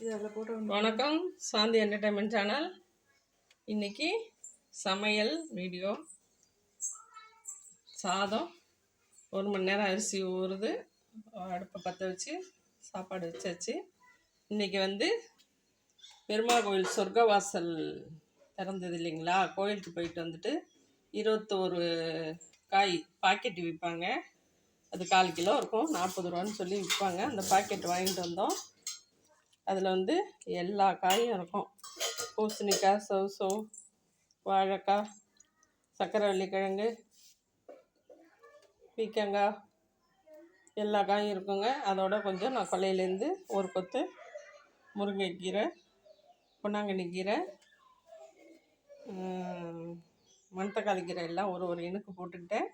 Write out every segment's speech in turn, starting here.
இது அதில் போட்டு வணக்கம் சாந்தி என்டர்டைன்மெண்ட் சேனல் இன்னைக்கு சமையல் வீடியோ. சாதம் ஒரு மணி நேரம் அரிசி ஊறுது அடுப்பை பற்ற வச்சு சாப்பாடு வச்சாச்சு. இன்னைக்கு வந்து பெருமாள் கோயில் சொர்க்கவாசல் திறந்தது இல்லைங்களா? கோயிலுக்கு போயிட்டு வந்துட்டு இருபத்தோரு காய் பாக்கெட் விற்பாங்க. அது கால் கிலோ இருக்கும் நாற்பது ரூபான்னு சொல்லி விற்பாங்க. அந்த பாக்கெட் வாங்கிட்டு வந்தோம். அதில் வந்து எல்லா காயும் இருக்கும். பூசணிக்காய் சவுசோ வாழைக்காய் சக்கரவள்ளி கிழங்கு பீக்கங்காய் எல்லா காயும் இருக்குங்க. அதோட கொஞ்சம் நான் கொல்லையிலேருந்து ஒரு கொத்து முருங்கைக்கீரை பொன்னாங்கண்ணி கீரை உம், மணத்தக்காளி கீரை எல்லாம் ஒரு ஒரு இனுக்கு போட்டுக்கிட்டேன்.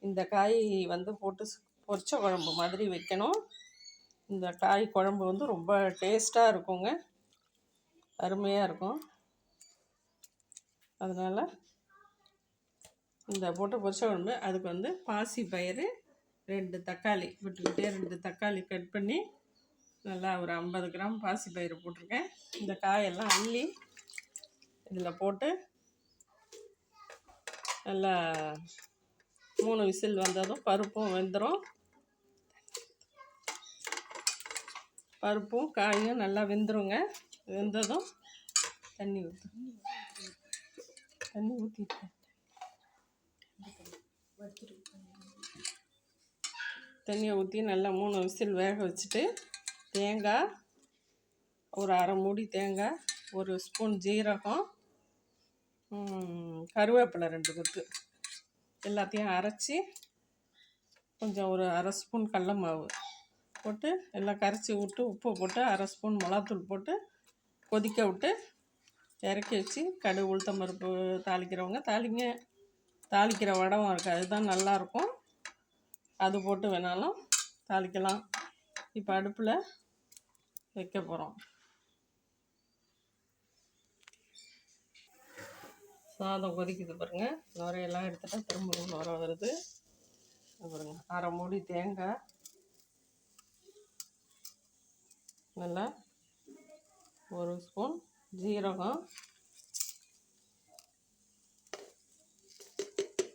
இந்த காய் வந்து போட்டு ஸ்- பொரிச்ச குழம்பு மாதிரி வைக்கணும். இந்த காய் குழம்பு வந்து ரொம்ப டேஸ்ட்டாக இருக்குங்க. அருமையாக இருக்கும். அதனால் இந்த போட்டு பொரிச்ச குழம்பு அதுக்கு வந்து பாசி பயிறு ரெண்டு தக்காளி விட்டுக்கிட்டே ரெண்டு தக்காளி கட் பண்ணி நல்லா ஒரு ஐம்பது கிராம் பாசி பயிறு போட்டிருக்கேன். இந்த காயெல்லாம் அள்ளி இதில் போட்டு நல்லா மூணு விசில் வந்ததும் பருப்பும் வெந்துடும் பருப்பும் காயும் நல்லா வெந்துருங்க. வெந்ததும் தண்ணி ஊற்று தண்ணி ஊற்றிட்டேன் தண்ணியை ஊற்றி நல்லா மூணு விசில் வேக வச்சுட்டு தேங்காய் ஒரு அரை மூடி தேங்காய் ஒரு ஸ்பூன் ஜீரகம் கருவேப்பிலை ரெண்டு கொத்து. எல்லாத்தையும் அரைச்சி கொஞ்சம் ஒரு அரை ஸ்பூன் கடல மாவு. போட்டு எல்லாம் கரைச்சி விட்டு உப்பு போட்டு அரை ஸ்பூன் மிளகாத்தூள் போட்டு கொதிக்க விட்டு இறக்கி வச்சு கடு உளுத்தம் பருப்பு தாளிக்கிறவங்க தாளிங்க தாளிக்கிற வடவும் இருக்குது அதுதான் நல்லாயிருக்கும். அது போட்டு வேணாலும் தாளிக்கலாம். இப்போ அடுப்பில் வைக்க போகிறோம். சாதம் கொதிக்குது பாருங்கள் நுரையெல்லாம் எடுத்துட்டா திரும்ப நுர வருது. பாருங்கள் பாருங்க. அரை மூடி தேங்காய். நல்லா ஒரு ஸ்பூன் ஜீரகம்.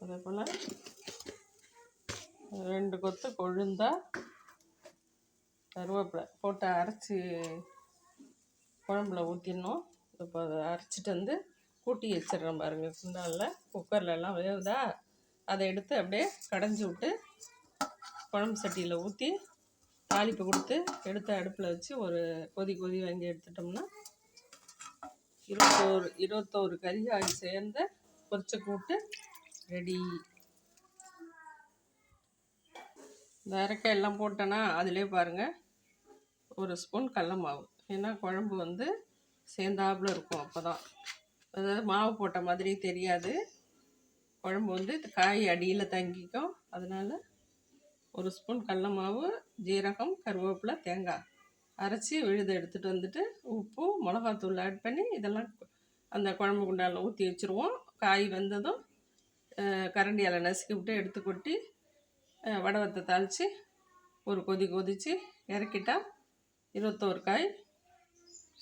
அதே போல் ரெண்டு கொத்து கொழுந்தா கருவேப்பிலை போட்டு அரைச்சி குழம்புல ஊற்றிடணும் இப்போ அதை அரைச்சிட்டு வந்து கூட்டி வச்சிடுறேன் பாருங்கள் சுண்டாலில் குக்கர்லலாம் வேகுதா அதை எடுத்து அப்படியே கடைஞ்சி விட்டு குழம்பு சட்டியில் ஊற்றி தாளிப்பு கொடுத்து எடுத்து அடுப்பில் வச்சு ஒரு கொதி கொதி வாங்கி எடுத்துட்டோம்னா இருபத்தோரு இருபத்தோரு கறிகாய் சேர்ந்த பொரிச்ச கூட்டு ரெடி. இந்த அரைக்காய் எல்லாம் போட்டேன்னா அதிலே பாருங்கள் ஒரு ஸ்பூன் கடல மாவு. ஏன்னா குழம்பு வந்து சேர்ந்தாப்புல இருக்கும் அப்போ தான் அதாவது மாவு போட்ட மாதிரி தெரியாது. குழம்பு வந்து காய் அடியில் தங்கிக்கும். அதனால் ஒரு ஸ்பூன் கடல மாவு ஜீரகம் கருவேப்பிலை தேங்காய் அரைச்சி விழுது எடுத்துகிட்டு வந்துட்டு உப்பு மிளகாத்தூள் ஆட் பண்ணி இதெல்லாம் அந்த குழம்பு குண்டால ஊற்றி வச்சுருவோம். காய் வெந்ததும் கரண்டியால் நசுக்கி விட்டு எடுத்து கொட்டி வடவத்தை தாளித்து ஒரு கொதி கொதித்து இறக்கிட்டால் இருபத்தோரு காய்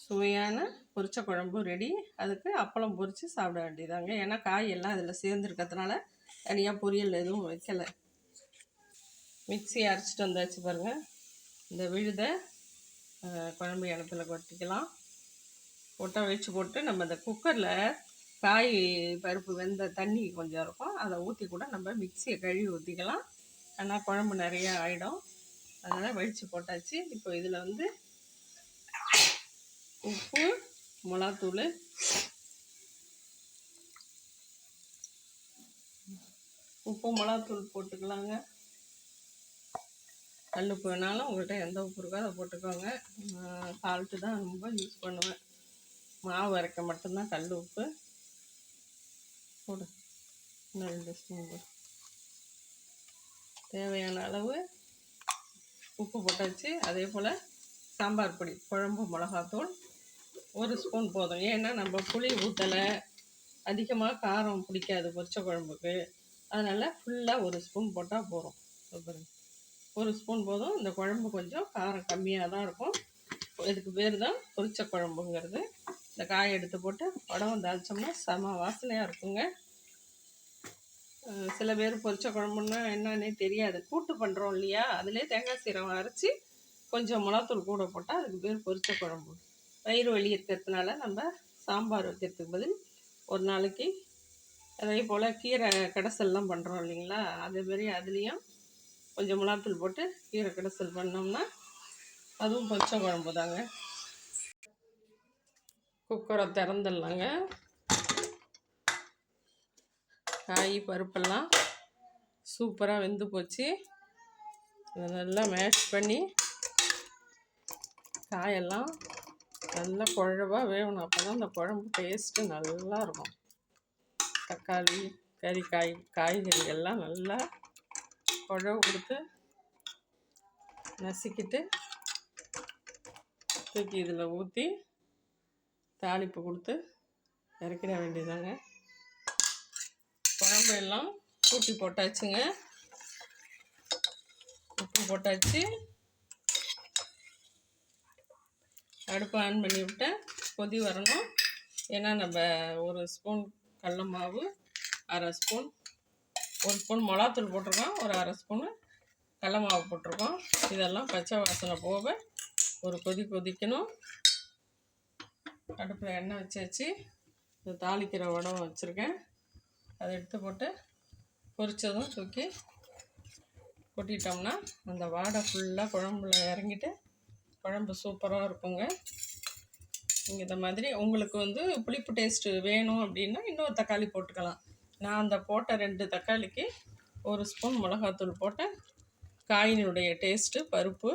சுவையான பொரிச்ச குழம்பு ரெடி அதுக்கு அப்பளம் பொரித்து சாப்பிட வேண்டியதாங்க. ஏன்னா காய் எல்லாம் அதில் சேர்ந்துருக்கிறதுனால தனியாக பொரியல் எதுவும் வைக்கலை. மிக்சி அரைச்சிட்டு வந்தாச்சு பாருங்கள் இந்த விழுதை குழம்பு இடத்துல கொட்டிக்கலாம். போட்டால் வச்சு போட்டு நம்ம இந்த குக்கரில் காய் பருப்பு வெந்த தண்ணி கொஞ்சம் இருக்கும். அதை ஊற்றி கூட நம்ம மிக்சியை கழுவி ஊற்றிக்கலாம் ஆனால் குழம்பு நிறையா ஆகிடும் அதனால் வடித்து போட்டாச்சு. இப்போ இதில் வந்து உப்பு மிளகாத்தூள் உப்பு மிளகாத்தூள் போட்டுக்கலாங்க. கல் உப்பு வேணாலும் உங்கள்கிட்ட எந்த உப்பு இருக்கோ அதை போட்டுக்கோங்க. சால்ட்டு தான் ரொம்ப யூஸ் பண்ணுவேன். மாவு அரைக்க மட்டும்தான் கல் உப்பு. போடு. இன்னும் ரெண்டு ஸ்பூன் போடு. தேவையான அளவு உப்பு போட்டாச்சு. அதே போல் சாம்பார் பொடி குழம்பு மிளகாத்தூள் ஒரு ஸ்பூன் போதும். ஏன்னா நம்ம புளி ஊற்றலை அதிகமாக காரம் பிடிக்காது பொரிச்ச குழம்புக்கு. அதனால் ஃபுல்லாக ஒரு ஸ்பூன் போட்டால் போதும். பாருங்க. ஒரு ஸ்பூன் போதும். இந்த குழம்பு கொஞ்சம் காரம் கம்மியாக தான் இருக்கும். இதுக்கு பேர் தான் பொரிச்ச குழம்புங்கிறது. இந்த காயை எடுத்து போட்டு உடம்பு தாளிச்சோம்னா செம வாசனையாக இருக்குங்க. சில பேர் பொரிச்ச குழம்புன்னா என்னன்னே தெரியாது. கூட்டு பண்ணுறோம் இல்லையா? அதிலே தேங்காய் சீரகம் அரைச்சி கொஞ்சம் மிளகாத்தூள் கூட போட்டால் அதுக்கு பேர் பொரிச்ச குழம்பு. வயிறு வலி இருக்கிறதுனால நம்ம சாம்பார் வைக்கிறதுக்கு பதில் ஒரு நாளைக்கு. அதே போல் கீரை கடைசல்லாம் பண்ணுறோம் இல்லைங்களா? அதேமாரி அதுலேயும் கொஞ்சம் மிளகாத்தூள் போட்டு கீரை கடைசல் பண்ணோம்னா அதுவும் பொரிச்ச குழம்பு தாங்க குக்கரை திறந்துடலாங்க. காய் பருப்பெல்லாம் சூப்பராக வெந்து போச்சு. இதை நல்லா மேஷ் பண்ணி காயெல்லாம் நல்லா குழவா வேகணும். அப்போ தான் அந்த குழம்பு டேஸ்ட்டு நல்லா இருக்கும். தக்காளி கறிக்காய் காய்கறி எல்லாம் நல்லா குழவு கொடுத்து நசுக்கிட்டு தூக்கி இதில் ஊற்றி தாளிப்பு கொடுத்து இறக்கிட வேண்டியதாங்க. குழம்பு எல்லாம் கூட்டி போட்டாச்சுங்க. உப்பு போட்டாச்சு. அடுப்பு ஆன் பண்ணி விட்டேன். கொதி வரணும். ஏன்னா நம்ம ஒரு ஸ்பூன் கடல மாவு அரை ஸ்பூன் ஒரு ஸ்பூன் மிளகாத்தூள் போட்டிருக்கோம் ஒரு அரை ஸ்பூனு கடல மாவு போட்டிருக்கோம். இதெல்லாம் பச்சை வாசனை போக ஒரு கொதி கொதிக்கணும். அடுப்பில் எண்ணெய் வச்சு வச்சு இந்த தாளிக்கிற உடம்பு வச்சுருக்கேன். அதை எடுத்து போட்டு பொரித்ததும் தூக்கி கொட்டிட்டோம்னா அந்த வாடை ஃபுல்லாக குழம்புல இறங்கிட்டு குழம்பு சூப்பராக இருக்குங்க. நீங்கள் இந்த மாதிரி உங்களுக்கு வந்து புளிப்பு டேஸ்ட்டு வேணும் அப்படின்னா இன்னொரு தக்காளி போட்டுக்கலாம். நான் அந்த போட்ட ரெண்டு தக்காளிக்கு ஒரு ஸ்பூன் மிளகாத்தூள் போட்டேன் காயினுடைய டேஸ்ட்டு பருப்பு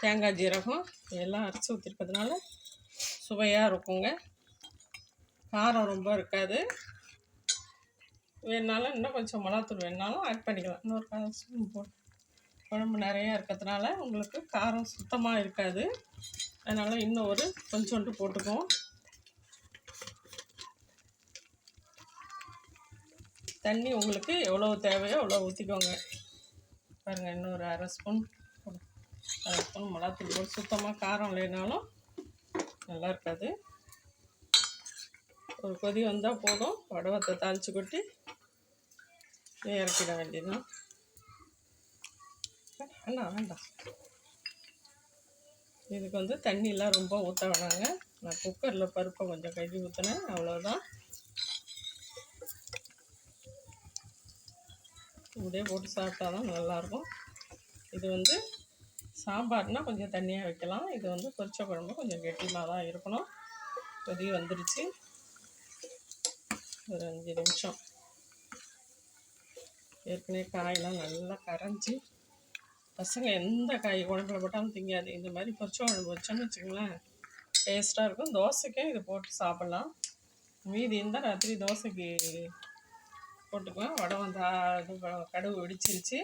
தேங்காய் ஜீரகம் எல்லாம் அரைச்சி ஊற்றிருக்கிறதுனால சுவையாக இருக்குங்க. காரம் ரொம்ப இருக்காது. வேணாலும் இன்னும் கொஞ்சம் மிளகாத்தூள் வேணுனாலும் ஆட் பண்ணிக்கலாம். இன்னொரு கால் ஸ்பூன் போட்டு. குழம்பு நிறையா இருக்கிறதுனால உங்களுக்கு காரம் சுத்தமாக இருக்காது. அதனால் இன்னும் ஒரு கொஞ்சோண்டு போட்டுக்குவோம். தண்ணி உங்களுக்கு எவ்வளோ தேவையோ அவ்வளோ ஊற்றிக்கோங்க பாருங்கள் இன்னொரு அரை ஸ்பூன். அரை ஸ்பூன் மிளகாத்தூள் போட்டு சுத்தமாக காரம் இல்லைனாலும் நல்லா இருக்காது. ஒரு கொதி வந்தால் போதும். வடவத்தை தாளித்து கொட்டி இறக்கிட வேண்டியதுதான். வேண்டாம் வேண்டாம். இதுக்கு வந்து தண்ணியெலாம் ரொம்ப ஊற்ற வேணாங்க. நான் குக்கரில் பருப்பை கொஞ்சம் கழுவி ஊற்றினேன் அவ்வளோதான் இப்படியே போட்டு சாப்பிட்டா தான் நல்லாயிருக்கும். இது வந்து சாம்பார்னால் கொஞ்சம் தண்ணியாக வைக்கலாம். இது வந்து பொரிச்ச குழம்பு கொஞ்சம் கெட்டியமாக தான் இருக்கணும். கொதி வந்துடுச்சு ஒரு அஞ்சு நிமிஷம். ஏற்கனவே காயெல்லாம் நல்லா கரைஞ்சி பசங்க எந்த காய் குழம்புல போட்டாலும் திங்காது. இந்த மாதிரி பொரிச்ச குழம்பு வச்சோன்னு வச்சுங்களேன் டேஸ்ட்டாக இருக்கும். தோசைக்கும் இது போட்டு சாப்பிட்லாம். மீதி இருந்தால் ராத்திரி தோசைக்கு போட்டுக்குவேன். வடை வந்து இது கடுகு வெடிச்சிருச்சு.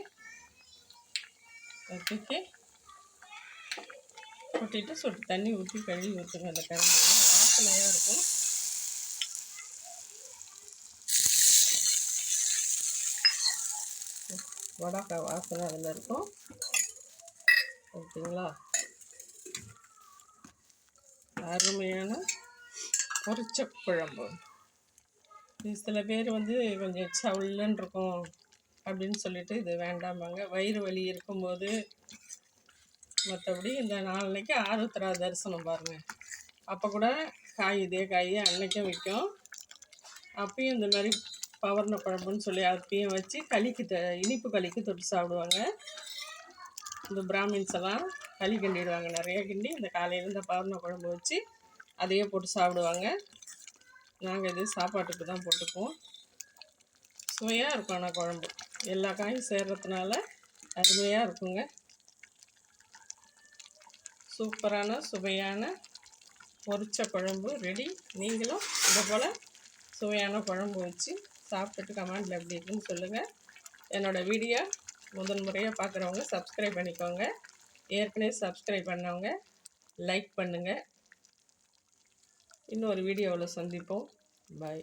தூக்கி கொட்டிட்டு சொட்டு தண்ணி ஊற்றி கழுவி ஊற்றுங்க அந்த கரண்டியில். வாசனையாக இருக்கும். வடக்காய் வாசனை அதில் இருக்கும். ஓகேங்களா? அருமையான பொரிச்ச குழம்பு. சில பேர் வந்து கொஞ்சம் சவுள்ளுன்னு இருக்கும் அப்படின்னு சொல்லிட்டு இது வேண்டாமாங்க வயிறு வலி இருக்கும்போது மற்றபடி இந்த நாளைக்கு ஆருத்ரா தரிசனம் பாருங்கள் அப்போ கூட காய் இதே காய் அன்னைக்கும் விற்கும் அப்பயும் இந்த மாதிரி பவர்ண குழம்புன்னு சொல்லி அப்பயும் வச்சு களிக்கு த இனிப்பு களிக்கு தொட்டு சாப்பிடுவாங்க. இந்த பிராமின்ஸ் எல்லாம் களி கிண்டிடுவாங்க. நிறைய கிண்டி இந்த காலையில் இந்த பவர்ண குழம்பு வச்சு அதையே போட்டு சாப்பிடுவாங்க. நாங்கள் இது சாப்பாட்டுக்கு தான் போட்டுக்குவோம். சுவையாக இருக்கும் ஆனால் குழம்பு. எல்லா காயும் சேர்கிறதுனால அருமையாக இருக்குங்க. சூப்பரான சுவையான பொரிச்ச குழம்பு ரெடி நீங்களும் இதே போல் சுவையான குழம்பு வச்சு சாப்பிட்டுட்டு கமெண்டில் எப்படி இருக்குன்னு சொல்லுங்கள் என்னோடய வீடியோ முதன் முறையாக பார்க்குறவங்க சப்ஸ்கிரைப் பண்ணிக்கோங்க. ஏற்கனவே சப்ஸ்கிரைப் பண்ணவங்க லைக் பண்ணுங்கள் இன்னொரு வீடியோவில் சந்திப்போம். பாய்